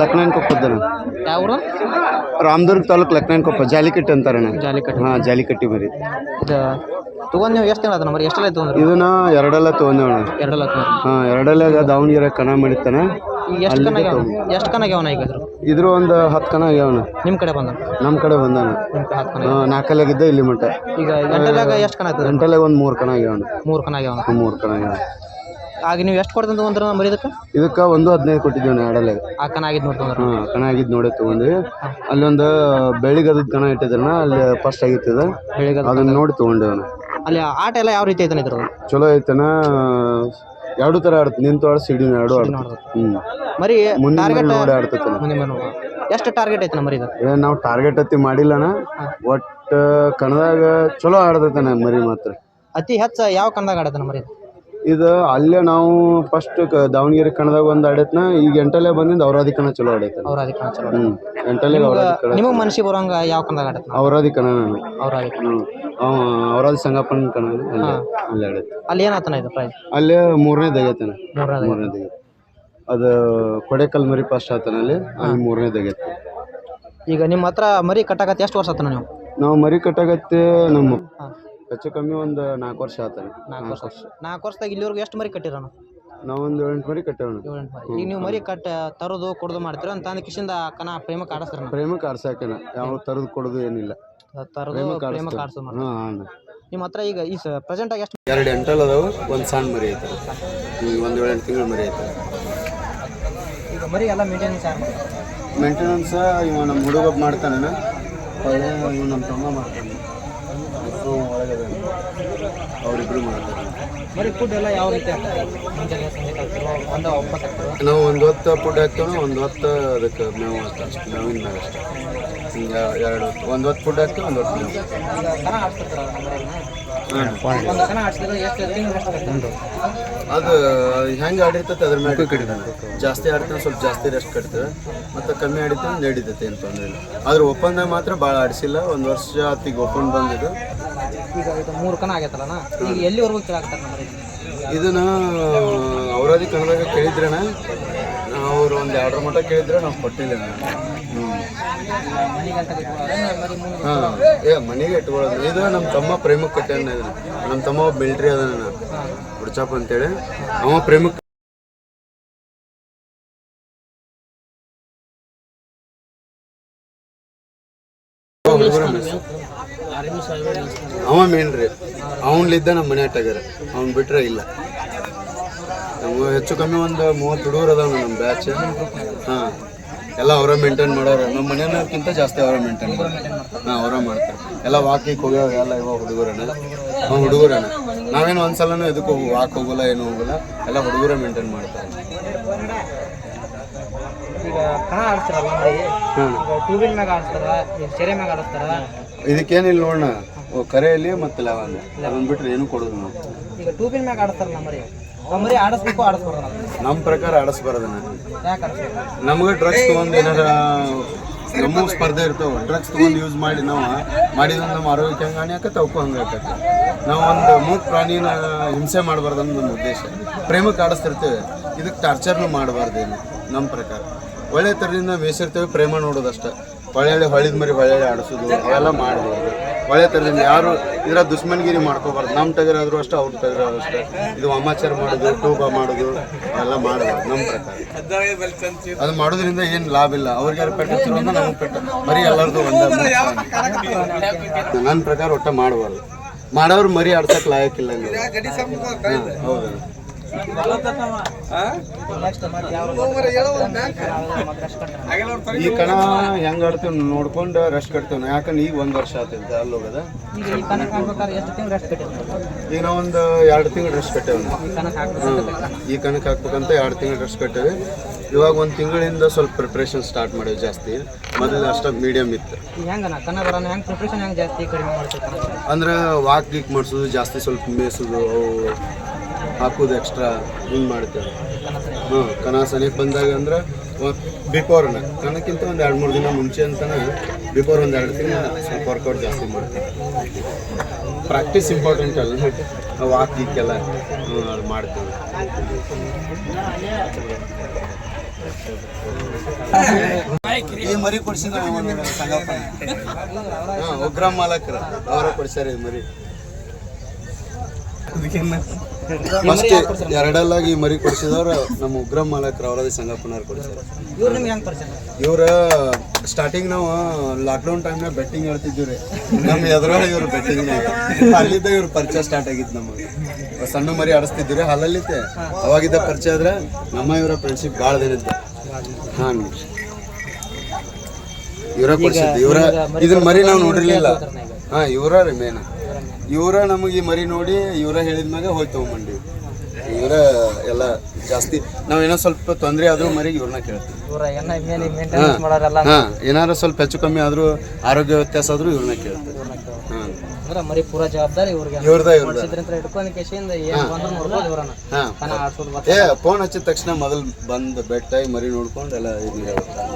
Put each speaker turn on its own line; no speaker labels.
ಲಕ್ನೈನ್ ಕೊಪ್ಪದನ
ಯಾವ್ರು?
ರಾಮದುರ್ಗ ತಾಲೂಕು ಲಕ್ನಾಯನ್ ಕೊಪ್ಪ ಜಾಲಿಕಟ್ಟಿ ಅಂತಾರಣ್ಣ
ಜಾಲಿಕಟ್ಟಿ.
ಹಾಂ ಜಾಲಿಕಟ್ಟಿ ಮರಿ
ಇದು ತೊಗೊಂಡು ನೀವು ಎಷ್ಟು ತಿಂಗಳ ನಂಬರ್ ಎಷ್ಟೆಲ್ಲ ತೊಗೊಂಡ್ರಿ?
ಇದನ್ನ ಎರಡೆಲ್ಲ ತಗೊಂಡ್
ಎರಡು ಲಕ್ಷ
ಹಾಂ ಎರಡೆಲ್ಲ ದಾವಣಗೆರೆ ಕಣ ಮಾಡಿತ್ತಾನ
ಎಷ್ಟು ಕಣ ಎಷ್ಟು ಕಣ ಆಗ್ಯಾವನ ಈಗ? ಇದ್ರ
ಒಂದು ಹತ್ತು ಕಣ ಆಗ್ಯಾವಣ
ನಿಮ್ಮ ಕಡೆ ಬಂದ
ನಮ್ಮ ಕಡೆ ಬಂದಾನ. ಹಾಂ ನಾಲ್ಕಲ್ಲಾಗಿದ್ದ ಇಲ್ಲಿ ಮಟ್ಟ
ಈಗ ಗಂಟೆದಾಗ ಎಷ್ಟು ಕಣ ಆಗ್ತದೆ?
ಗಂಟೆಲಾಗ ಒಂದು ಮೂರು ಕಣ ಆಗ್ಯವನು
ಮೂರು ಕಣ ಆಗ್ಯಾವ
ಮೂರು ಕಣ ಆಗ್ಯಾವ.
ಆಗ ನೀವು ಎಷ್ಟು ಕೊಡ್ತಂತ ತೊಗೊಂಡ್ರ ಮರಿ ಇದಕ್ಕೆ
ಇದಕ್ಕೆ ಒಂದು ಹದಿನೈದು ಕೊಟ್ಟಿದ್ದೇವೆ ನಾಡಲ್ಲ
ಆ ಕಣ ಆಗಿದ್ದು ನೋಡಿ ತೊಗೊಂಡ್ರ.
ಹಾಂ ಕಣ ಆಗಿದ್ದು ನೋಡಿ ತೊಗೊಂಡ್ವಿ. ಅಲ್ಲೊಂದು ಬೆಳಿಗ್ಗೆ ಕಣ ಇಟ್ಟಿದ್ರನ ಅಲ್ಲಿ ಫಸ್ಟ್ ಆಗಿತ್ತದ.
ಬೆಳಿಗ್ಗೆ
ಅದನ್ನ ನೋಡಿ ತೊಗೊಂಡೇವಣ
ಅಲ್ಲಿ ಆಟ ಎಲ್ಲ ಯಾವ ರೀತಿ ಐತನ ಇದ್ರದ್ದು?
ಚಲೋ ಐತನ? ಎರಡು ಥರ ಆಡ್ತ ನಿಂತು ಆಡ್ ಸಿಡಿನ ಎರಡು ಆಡ್ತ. ಹ್ಞೂ
ಮರಿ ಟಾರ್ಗೆಟ್
ನೋಡಿ
ಆಡ್ತೈತೆ ಎಷ್ಟು ಟಾರ್ಗೆಟ್ ಐತೆ ಮರಿ ಇದು?
ನಾವು ಟಾರ್ಗೆಟ್ ಹತ್ತಿ ಮಾಡಿಲ್ಲಣ ಒಟ್ಟು ಕಣದಾಗ ಚಲೋ ಆಡ್ತೈತನ ಮರಿ ಮಾತ್ರ.
ಅತಿ ಹೆಚ್ಚು ಯಾವ ಕಣದಾಗ ಆಡತನ ಮರಿ ಇದು?
ಅಲ್ಲೇ ನಾವು ಫಸ್ಟ್ ದಾವಣಗೆರೆ ಕಣದಾಗ ಒಂದು ಆಡೈತ್ನ ಈಗ ಎಂಟಲೆ ಬಂದಿಂದ ಔರಾದಿ ಕಣ ಚಲೋ ಆಡೈತೆ
ಅವ್ರ ಅದಕ್ಕೆ ಚಲೋ
ಔರಾದಿ ಕಣ
ನಿಮಗೆ ಮನಸ್ಸಿಗೆ ಬರೋಂಗ ಯಾವ ಕಣದಾಗ ಆಡತ್ತೆ
ಔರಾದಿ ಕಣ ನಾನು.
ಅವ್ರ ಅದಕ್ಕೆ
ಅವ ಔರಾದಿ ಸಂಗಪ್ಪನ ಕಣ ಅಲ್ಲೇ ಅಲ್ಲೇ ಆಡೈತೆ.
ಅಲ್ಲಿ ಏನಾತನ ಇದು ಪ್ರೈಸ್?
ಅಲ್ಲೇ ಮೂರನೇದಾಗೈತನ
ಮೂರನೇದು
ಮೂರನೇದಾಗೈತೆ ಅದು ಕೊಡೆಕಲ್ ಮರಿ ಫಸ್ಟ್ ಆತನ ಅಲ್ಲಿ ಮೂರನೇದು ಮೂರನೇದಾಗೈತೆ
ಈಗ ನಿಮ್ಮ ಹತ್ರ ಮರಿ ಕಟ್ಟಾಕತ್ತೆ ಎಷ್ಟು ವರ್ಷ ಆತನ ನೀವು?
ನಾವು ಮರಿ ಕಟ್ಟಾಗತ್ತೆ ನಮ್ಮ ಹೆಚ್ಚು ಕಮ್ಮಿ ಒಂದು ನಾಲ್ಕು ವರ್ಷ ಆತನ
ನಾಲ್ಕು ವರ್ಷ. ನಾಲ್ಕು ವರ್ಷದಾಗ ಇಲ್ಲಿವರೆಗೂ ಎಷ್ಟು ಮರಿ ಕಟ್ಟಿರೋಣ
ನಾವೊಂದು ಏಳೆಂಟು ಮರಿ ಕಟ್ಟೇವಣ
ಮರಿ. ಈಗ ನೀವು ಮರಿ ಕಟ್ಟ ತರೋದು ಕೊಡೋದು ಮಾಡ್ತೀರ? ಅಂತ ಅಂದ ಕಿಶಿಂದ ಕನ ಪ್ರೇಮ ಆಡಿಸ್ತಾರ
ಪ್ರೇಮ ಆರ್ಸಾಕನ ಯಾವ ತರದು ಕೊಡೋದು ಏನಿಲ್ಲ.
ತರೋದು ಪ್ರೇಮಕ್ಕೆ ಆಡಿಸೋದು ಮಾಡ್ತಾರೆ.
ಹಾಂ ಹಾಂ.
ನಿಮ್ಮ ಹತ್ರ ಈಗ ಈ ಪ್ರೆಸೆಂಟ್ ಆಗಿ ಎಷ್ಟು
ಎರಡು ಎಂಟಲ್ ಅದಾವು ಒಂದು ಸಣ್ಣ ಮರಿ ಐತೆ ಈಗ ಒಂದು ಏಳೆಂಟು ತಿಂಗಳು ಮರಿ ಐತೆ
ಈಗ ಮರಿ ಎಲ್ಲ ಮೇಂಟೆನೆನ್ಸ್ ಯಾರು
ಮೇಂಟೆನೆನ್ಸ್ ಇವ ನಮ್ಮ ಹುಡುಗ ಮಾಡ್ತಾನೆ ಇವ್ ನಮ್ಮ ತಮ್ಮ ಮಾಡ್ತಾನೆ. ಮಾಡ್ತಾರೆ
ಫುಡ್ ಎಲ್ಲ ಯಾವ ರೀತಿ ಒಂದು
ನಾವು ಒಂದು ಹೊತ್ತು ಫುಡ್ ಹಾಕ್ತೇವೆ ಒಂದು ಹೊತ್ತು ಅದಕ್ಕೆ ಮೇವು ಅಷ್ಟೇ ಅಷ್ಟು ಮೇವಿನ ಮೇಲೆ ಅಷ್ಟೇ. ಹಿಂಗೆ ಎರಡು ಹೊತ್ತು ಒಂದು ಹೊತ್ತು ಫುಡ್ ಹಾಕ್ತೇವೆ ಒಂದು ಹೊತ್ತು ಮೇವು.
ಒಂದು.
ಅದು ಹೆಂಗೆ ಆಡಿರ್ತೈತೆ ಅದ್ರ ಮೇಲೆ ಕಡಿಮೆ ಜಾಸ್ತಿ ಆಡ್ತೇವೆ ಸ್ವಲ್ಪ ಜಾಸ್ತಿ ರೆಸ್ಟ್ ಕಟ್ತೇವೆ. ಮತ್ತು ಕಮ್ಮಿ ಆಡಿತೇವೆ ನಡೀತೈತೆ ಏನು ತೊಂದರೆ ಇಲ್ಲ. ಆದ್ರೆ ಒಪ್ಪಂದ ಮಾತ್ರ ಭಾಳ ಆಡಿಸಿಲ್ಲ. ಒಂದು ವರ್ಷ ಹತ್ತಿಗೆ ಒಪ್ಪಂದ ಓಪನ್ ಬಂದಿದ್ದು.
ಈಗ ಇದು ಮೂರು ಕನ ಆಗೈತಲ್ಲಣ್ಣ? ಈಗ ಎಲ್ಲಿವರೆಗೂ ಕೇಳಾಕ್ತಾರೆ ನಮ್ಮ
ಇದನ್ನ ಅವರಾದಿ ಕನ್ನಡದಾಗ ಕೇಳಿದ್ರಣ ಅವ್ರು ಒಂದು ಎರಡರ ಮಟ್ಟ ಕೇಳಿದ್ರೆ ನಾವು ಕೊಟ್ಟಿಲ್ಲ ಹಾಂ. ಏ, ಮನೆಗೆ ಇಟ್ಕೊಳ್ಳೋದು ಇದು ನಮ್ಮ ತಮ್ಮ ಪ್ರೇಮಕ್ಕೆ ಇದನ್ನ. ನಮ್ಮ ತಮ್ಮ ಮಿಲ್ಟ್ರಿ ಅದನ್ನ ಹುಡ್ಚಾಪ್ ಅಂತೇಳಿ. ಅವ ಪ್ರೇಮಕ್ಕೆ ಅವ ಮೇನ್ ರೀ. ಅವನ್ಲಿದ್ದ ನಮ್ಮ ಮನೆ ಅಟ್ಟಾಗ್ಯಾರ ಅವ್ನು ಬಿಟ್ರೆ ಇಲ್ಲ. ನಾವು ಹೆಚ್ಚು ಕಮ್ಮಿ ಒಂದು ಮೂವತ್ತು ಹುಡುಗರು ಅದಾವ ನಮ್ಮ ಬ್ಯಾಚ್ ಹಾಂ. ಎಲ್ಲ ಅವರ ಮೇಂಟೈನ್ ಮಾಡೋರು. ನಮ್ಮ ಮನೆಯವ್ರಕ್ಕಿಂತ ಜಾಸ್ತಿ ಅವರ ಮೇಂಟೈನ್ ಮಾಡ್ತಾರೆ. ಹಾಂ ಅವರ ಮಾಡ್ತಾರೆ. ಎಲ್ಲ ವಾಕಿಗೆ ಹೋಗ್ಯಾವ ಎಲ್ಲ ಇವಾಗ ಹುಡುಗರನ್ನ ಅವ್ನು ಹುಡುಗರನ್ನ ನಾವೇನು ಒಂದ್ಸಲನೂ ಇದಕ್ಕೆ ಹೋಗಿ ವಾಕ್ ಹೋಗಲ್ಲ ಏನು ಹೋಗಲ್ಲ. ಎಲ್ಲ ಹುಡುಗರೇ ಮೇಂಟೈನ್ ಮಾಡ್ತಾರೆ.
ಈಗ ಕಣ ಆಡಿಸ್ತಾರಲ್ಲ ಈಗ ಟ್ಯೂಬಿನ್ ಮ್ಯಾಗ ಆಡಿಸ್ತಾರ ಈಗ ಸೆರೆ ಮ್ಯಾಗ ಆಡಿಸ್ತಾರ.
ಇದಕ್ಕೇನಿಲ್ಲ ನೋಡೋಣ ಕರೆಯಲ್ಲಿ ಮತ್ತು ಲವಂಗ ಅದನ್ನ ಬಿಟ್ರೆ ಏನು ಕೊಡೋದು ನಾವು.
ಈಗ ಟೂಬಿನ ಮ್ಯಾಗ ಆಡಿಸ್ತಾರಲ್ಲ ಮರಿ. ಆ ಮರಿ ಆಡಿಸ್ಬೇಕು ಆಡಿಸ್ಬಾರ್ದು
ನಮ್ಮ ಪ್ರಕಾರ ಆಡಿಸ್ಬಾರ್ದು
ನಮ್ಗೆ ಆಡಿಸ್ಬೇಕು?
ನಮಗೆ ಡ್ರಗ್ಸ್ ತೊಗೊಂಡು ಏನಾರ ನಮ್ಮ ಸ್ಪರ್ಧೆ ಇರ್ತಾವೆ. ಡ್ರಗ್ಸ್ ತೊಗೊಂಡು ಯೂಸ್ ಮಾಡಿ ನಾವು ಮಾಡಿದ್ರೆ ನಮ್ಮ ಆರೋಗ್ಯಕ್ಕೆ ಹಂಗೆ ಹಾನಿ ಆಕತ್ತೆ ಅವಕ್ಕೂ ಹಂಗೆ ಆಕತ್ತೆ ನಾವು ಒಂದು ಮೂಕ್ ಪ್ರಾಣಿನ ಹಿಂಸೆ ಮಾಡಬಾರ್ದು ಅನ್ನೋದು ನಮ್ಮ ಉದ್ದೇಶ. ಪ್ರೇಮಕ್ಕೆ ಆಡಿಸ್ತಿರ್ತೇವೆ. ಇದಕ್ಕೆ ಟಾರ್ಚರ್ನು ಮಾಡಬಾರ್ದೇನು ನಮ್ಮ ಪ್ರಕಾರ. ಒಳ್ಳೆ ಥರದಿಂದ ಮೇಸಿರ್ತೇವೆ ಪ್ರೇಮ ನೋಡೋದಷ್ಟೇ. ಹೊಳ್ಳೆ ಹೊಳಿದ ಮರಿ ಹೊಳ್ಳೆ ಆಡಿಸೋದು, ಅವೆಲ್ಲ ಮಾಡಬಾರ್ದು. ಹೊಳೆ ತರದಿಂದ ಯಾರು ಇದರ ದುಶ್ಮನ್ಗಿರಿ ಮಾಡ್ಕೋಬಾರ್ದು. ನಮ್ಮ ಟಗರಾದರೂ ಅಷ್ಟೇ, ಅವ್ರ ಟಗರಾದ್ರೂ ಅಷ್ಟೇ. ಇದು ಅಮಾಚಾರ ಮಾಡೋದು, ಟೂಬ ಮಾಡೋದು, ಅವೆಲ್ಲ ಮಾಡಬಾರ್ದು ನಮ್ಮ ಪ್ರಕಾರ. ಅದು ಮಾಡೋದ್ರಿಂದ ಏನು ಲಾಭ ಇಲ್ಲ. ಅವ್ರಿಗೆ ಪೆಟ್ಟು ತಿನ್ನೋದು ನಮ್ಗೆ ಪೆಟ್ಟು. ಮರಿ ಎಲ್ಲರದು ಒಂದೇ ನನ್ನ ಪ್ರಕಾರ ಒಟ್ಟ ಮಾಡಬಾರ್ದು. ಮಾಡೋರು ಮರಿ ಆಡ್ಸಕ್ ಲಾಯಕ್ಕಿಲ್ಲ ಹೌದು. ಈ ಕಣ ಹೆಂಗ್ ಆಡ್ತೀವಿ ನೋಡ್ಕೊಂಡು ರೆಸ್ಟ್ ಕಟ್ತೇವೆ. ಯಾಕಂದ್ರೆ ಈಗ ಒಂದ್ ವರ್ಷ ಆತಿದ್ದ ಅಲ್ಲಿ ಹೋಗದ.
ಈಗ ಈ ಕನಕ ಹಾಕ್ಬೇಕಾದ್ರೆ ಎಷ್ಟು ತಿಂಗಳು ರೆಸ್ಟ್ ಕಟ್ಟಿರ್ತಾರೆ
ಈಗ ನಾವು ಒಂದು ಎರಡು ತಿಂಗಳು ರೆಸ್ಟ್ ಕಟ್ಟೇವೆ
ಈ
ಕಣಕ್ ಹಾಕ್ಬೇಕಂತ ಎರಡು ತಿಂಗಳು ರೆಸ್ಟ್ ಕಟ್ಟೇವೆ. ಇವಾಗ ಒಂದು ತಿಂಗಳಿಂದ ಸ್ವಲ್ಪ ಪ್ರಿಪ್ರೇಷನ್ ಸ್ಟಾರ್ಟ್ ಮಾಡೇವಿ ಜಾಸ್ತಿ. ಮೊದಲು ಅಷ್ಟ ಮೀಡಿಯಂ ಇತ್ತು. ಅಂದ್ರೆ ವಾಕ್ ಗೀಕ್ ಮಾಡಿಸೋದು ಜಾಸ್ತಿ ಸ್ವಲ್ಪ ಮೇಯಿಸೋದು ಅವು ಹಾಕೋದು ಎಕ್ಸ್ಟ್ರಾ ಹಿಂಗೆ ಮಾಡ್ತೇವೆ. ಹ್ಞೂ ಕನ ಸನಿಗೆ ಬಂದಾಗ ಅಂದ್ರೆ ಬಿಫೋರ್ನ ಕನಕ್ಕಿಂತ ಒಂದು ಎರಡು ಮೂರು ದಿನ ಮುಂಚೆ ಅಂತಾನೆ ಬಿಫೋರ್ ಒಂದು ಎರಡು ದಿನ ಸ್ವಲ್ಪ ವರ್ಕೌಟ್ ಜಾಸ್ತಿ ಮಾಡ್ತೀವಿ. ಪ್ರಾಕ್ಟೀಸ್ ಇಂಪಾರ್ಟೆಂಟ್ ಅಲ್ಲ. ವಾಕ್ ಹಾಕಿಕ್ಕೆಲ್ಲ ಅದು ಮಾಡ್ತೇವೆ. ಈ ಮರಿ ಕೊಡಿಸಿದ ಸಂಗಪ್ಪ ಹಾ ಉಗ್ರಂ ಮಾಲಕರ. ಅವರ ಕೊಡ್ಸ್ಯಾರ ಮರಿ. ಫಸ್ಟ್ ಎರಡಲ್ಲಾಗಿ ಮರಿ ಕೊಡ್ಸಿದವ್ರ ನಮ್ಮ ಉಗ್ರ ಮಾಲಕ್ ಅವರದೇ ಸಂಗಪ್ಪನವ್ರು ಕೊಡಿಸಿದ್ರು.
ಇವ್ರು
ಸ್ಟಾರ್ಟಿಂಗ್ ನಾವು ಲಾಕ್ಡೌನ್ ಟೈಮ್ನಾಗ ಬೆಟ್ಟಿಂಗ್ ಹೇಳ್ತಿದ್ವಿ ರೀ. ನಮ್ಮ ಎದುರೊಳಗೆ ಇವ್ರು ಬೆಟ್ಟಿಂಗ್ ಅಲ್ಲಿದ್ದ ಇವ್ರ ಪರಿಚಯ ಸ್ಟಾರ್ಟ್ ಆಗಿತ್ತು ನಮಗೆ. ಸಣ್ಣ ಮರಿ ಆಡಿಸ್ತಿದ್ವಿ ರೀ ಹಾಲಲ್ಲಿತ್ತೆ ಅವಾಗಿದ್ದ ಪರಿಚಯ ಆದ್ರೆ ನಮ್ಮ ಇವರ ಫ್ರೆಂಡ್ಶಿಪ್ ಭಾಳ ದಿನದ್ದು ಹಾಂ ಇವರ ಕೊಡಿಸಿದ್ದು ಇವರ ಇದನ್ನ ಮರಿ ನಾವು ನೋಡಿರ್ಲಿಲ್ಲ. ಹಾ ಇವರ ರೀ ಮೇನ್ ಇವರ ನಮಗೆ ಈ ಮರಿ ನೋಡಿ ಇವರ ಹೇಳಿದ ಮ್ಯಾಗ ಹೋಗಿ ಮಂಡಿ ಇವರ ಎಲ್ಲ ಜಾಸ್ತಿ ನಾವೇನೋ ಸ್ವಲ್ಪ ತೊಂದರೆ ಆದರೂ ಮರಿ ಇವ್ರನ್ನ ಕೇಳ್ತೀವಿ. ಹಾಂ ಏನಾರು ಸ್ವಲ್ಪ ಹೆಚ್ಚು ಕಮ್ಮಿ ಆದರೂ ಆರೋಗ್ಯ ವ್ಯತ್ಯಾಸ ಆದರೂ ಇವ್ರನ್ನ ಕೇಳ್ತೀವಿ.
ಅಂದ್ರೆ ಮರಿ ಪೂರ ಜವಾಬ್ದಾರಿ ಇವ್ರಿಗೆ.
ಏ ಫೋನ್ ಹಚ್ಚಿದ ತಕ್ಷಣ ಮೊದಲು ಬಂದು ಬೆಟ್ಟ ಮರಿ ನೋಡ್ಕೊಂಡು ಎಲ್ಲ ಇದು ಹೇಳ್ತಾರೆ